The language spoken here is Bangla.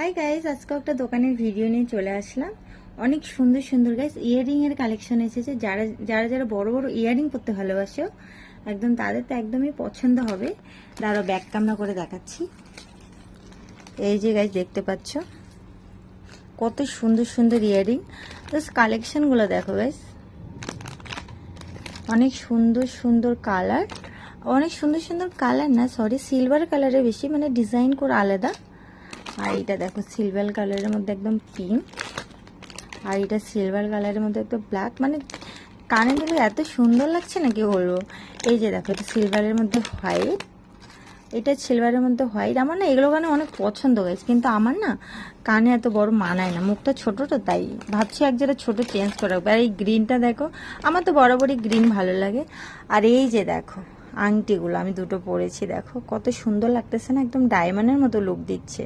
হাই গাইজ আজকে একটা দোকানের ভিডিও নিয়ে চলে আসলাম। অনেক সুন্দর সুন্দর গাইজ ইয়ারিং এর কালেকশন এসেছে। যারা যারা যারা বড় বড় ইয়ারিং করতে ভালোবাসো, একদম তাদের তো একদমই পছন্দ হবে। দাঁড়ো ব্যাক কামনা করে দেখাচ্ছি। এই যে গাইজ দেখতে পাচ্ছ? কত সুন্দর সুন্দর ইয়ারিং জাস্ট কালেকশনগুলো দেখো গাইজ অনেক সুন্দর সুন্দর কালার অনেক সুন্দর সুন্দর কালার না সরি সিলভার কালারে বেশি মানে ডিজাইন করে আলাদা। আর এটা দেখো সিলভার কালারের মধ্যে একদম পিঙ্ক আর এটা সিলভার কালারের মধ্যে একদম ব্ল্যাক মানে কানে দিলে এত সুন্দর লাগছে না কি বলব? এই যে দেখো, এটা সিলভারের মধ্যে হোয়াইট এটা সিলভারের মধ্যে হোয়াইট আমার না এগুলো কানে অনেক পছন্দ হয়েছে কিন্তু আমার না কানে এত বড় মানায় না। মুখটা ছোট তো, তাই ভাবছি এক জায়গায় ছোট চেঞ্জ করে রাখব। আর এই গ্রিনটা দেখো, আমার তো বরাবরই গ্রিন ভালো লাগে। আর এই যে দেখো, আংটিগুলো আমি দুটো পরেছি দেখো। কত সুন্দর লাগতেছে না, একদম ডায়মন্ডের মতো লুক দিচ্ছে।